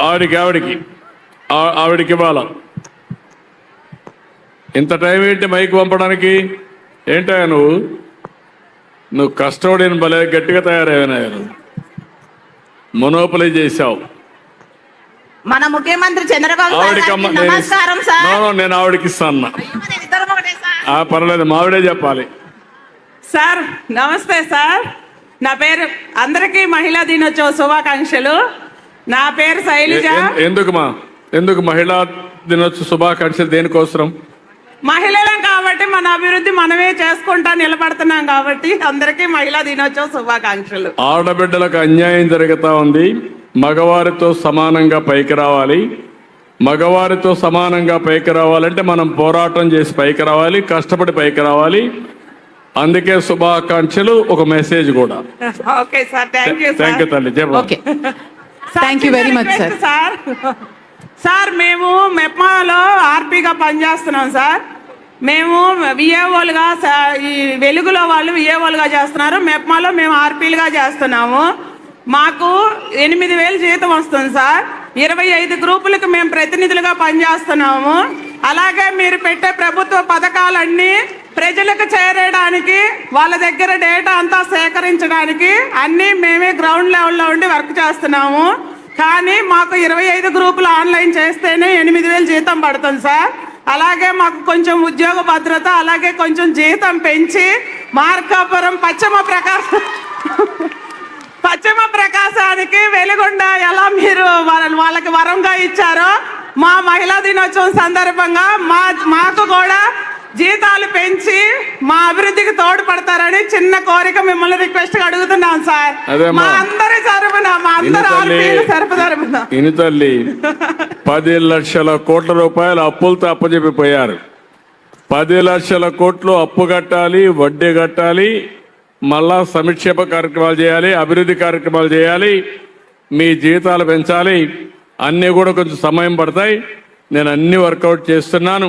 ఆవిడికి ఆవిడికి. ఆ- ఆవిడికి ఇవ్వాల. ఇంత టైం ఏంటి మైక్ పంపడానికి? ఏంటయ్యా నువ్వు? నువ్వు కష్టపడిన భలే గట్టిగా తయారైనా మొనోపలి చేశావు. మన ముఖ్యమంత్రి చంద్రబాబు నేను నమస్కారం ఇస్తా- సార్. నో, నో, నేను ఆవిడకి ఇస్తాను పర్లేదు మావిడే చెప్పాలి. సార్ నమస్తే సార్. నా పేరు అందరికీ మహిళా దినోత్సవ శుభాకాంక్షలు. నా పేరు శైలజ. ఎ- ఎ- ఎందుకు మా ఎందుకు మహిళా దినోత్సవ శుభాకాంక్షలు దేనికోసం మహిళలం కాబట్టి మన అభివృద్ధి మనమే చేసుకుంటా నిలబడుతున్నాం కాబట్టి అందరికీ మహిళా దినోత్సవ శుభాకాంక్షలు. ఆడబిడ్డలకు అన్యాయం జరుగుతా ఉంది. మగవారితో సమానంగా పైకి రావాలి. మగవారితో సమానంగా పైకి రావాలంటే మనం పోరాటం చేసి పైకి రావాలి కష్టపడి పైకి రావాలి. అందుకే శుభాకాంక్షలు ఒక మెసేజ్ కూడా. Okay sir thank you thank you తల్లి okay. Thank you very much sir sir sir మేము మెప్మాలో ఆర్పీగా పనిచేస్తున్నాం సార్ మేము విఏఓలుగా ఈ వెలుగులో వాళ్ళు విఏఓలుగా చేస్తున్నారు. మెప్మాలో మేము ఆర్పీలుగా చేస్తున్నాము. మాకు ఎనిమిది వేలు జీతం వస్తుంది సార్ ఇరవై ఐదు గ్రూపులకు మేము ప్రతినిధులుగా పనిచేస్తున్నాము. అలాగే మీరు పెట్టే ప్రభుత్వ పథకాలన్నీ ప్రజలకు చేరడానికి వాళ్ళ దగ్గర డేటా అంతా సేకరించడానికి అన్నీ మేమే గ్రౌండ్ లెవెల్లో ఉండి వర్క్ చేస్తున్నాము. కానీ మాకు ఇరవై ఐదు గ్రూపులు ఆన్లైన్ చేస్తేనే ఎనిమిది వేలు జీతం పడుతుంది సార్. అలాగే మాకు కొంచెం ఉద్యోగ భద్రత అలాగే కొంచెం జీతం పెంచి మార్కాపురం పశ్చిమ ప్రకాశం పశ్చిమ ప్రకాశానికి వెలుగుండ ఎలా మీరు వాళ్ళ- వాళ్ళకి వరంగా ఇచ్చారో మా మహిళా దినోత్సవం సందర్భంగా మా మాకు కూడా జీతాలు పెంచి మా అభివృద్ధికి తోడ్పడతారని చిన్న కోరిక మిమ్మల్ని రిక్వెస్ట్గా అడుగుతున్నాం సార్. మా అందరి తరపున మా అందరి తరపు తరపున. ఇని తల్లి. పది లక్షల కోట్ల రూపాయలు అప్పులతో అప్పచెప్పిపోయారు పది లక్షల కోట్లు అప్పు కట్టాలి వడ్డీ కట్టాలి మళ్ళా సంక్షేమ కార్యక్రమాలు చేయాలి అభివృద్ధి కార్యక్రమాలు చేయాలి మీ జీతాలు పెంచాలి అన్నీ కూడా కొంచెం సమయం పడతాయి. నేను అన్ని వర్కౌట్ చేస్తున్నాను.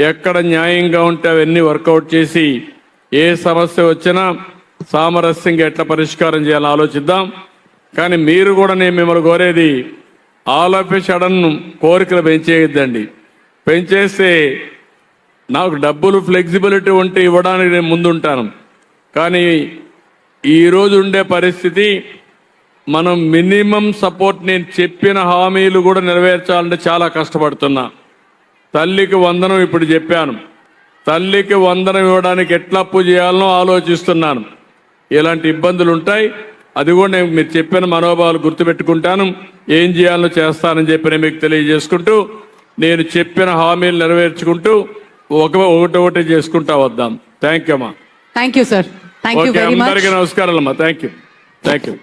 ఎక్కడ న్యాయంగా ఉంటే అవన్నీ వర్కౌట్ చేసి ఏ సమస్య వచ్చినా సామరస్యంగా ఎట్లా పరిష్కారం చేయాలో ఆలోచిద్దాం. కానీ మీరు కూడా నేను మిమ్మల్ని కోరేది ఆల్ ఆఫ్ కోరికలు పెంచేయద్దండి. పెంచేస్తే నాకు డబ్బులు ఫ్లెక్సిబిలిటీ ఉంటే ఇవ్వడానికి నేను ముందుంటాను. కానీ ఈరోజు ఉండే పరిస్థితి మనం మినిమం సపోర్ట్ నేను చెప్పిన హామీలు కూడా నెరవేర్చాలంటే చాలా కష్టపడుతున్నా. తల్లికి వందనం ఇప్పుడు చెప్పాను. తల్లికి వందనం ఇవ్వడానికి ఎట్లా అప్పు చేయాలనో ఆలోచిస్తున్నాను. ఇలాంటి ఇబ్బందులు ఉంటాయి అది కూడా నేను మీరు చెప్పిన మనోభావాలు గుర్తుపెట్టుకుంటాను. ఏం చేయాలో చేస్తానని చెప్పి నేను మీకు తెలియజేసుకుంటూ నేను చెప్పిన హామీలు నెరవేర్చుకుంటూ ఒక ఒకటి ఒకటి చేసుకుంటా వద్దాం. థ్యాంక్ యూ అమ్మా. థ్యాంక్ యూ సార్ అందరికీ నమస్కారాలు అమ్మా. Thank you thank you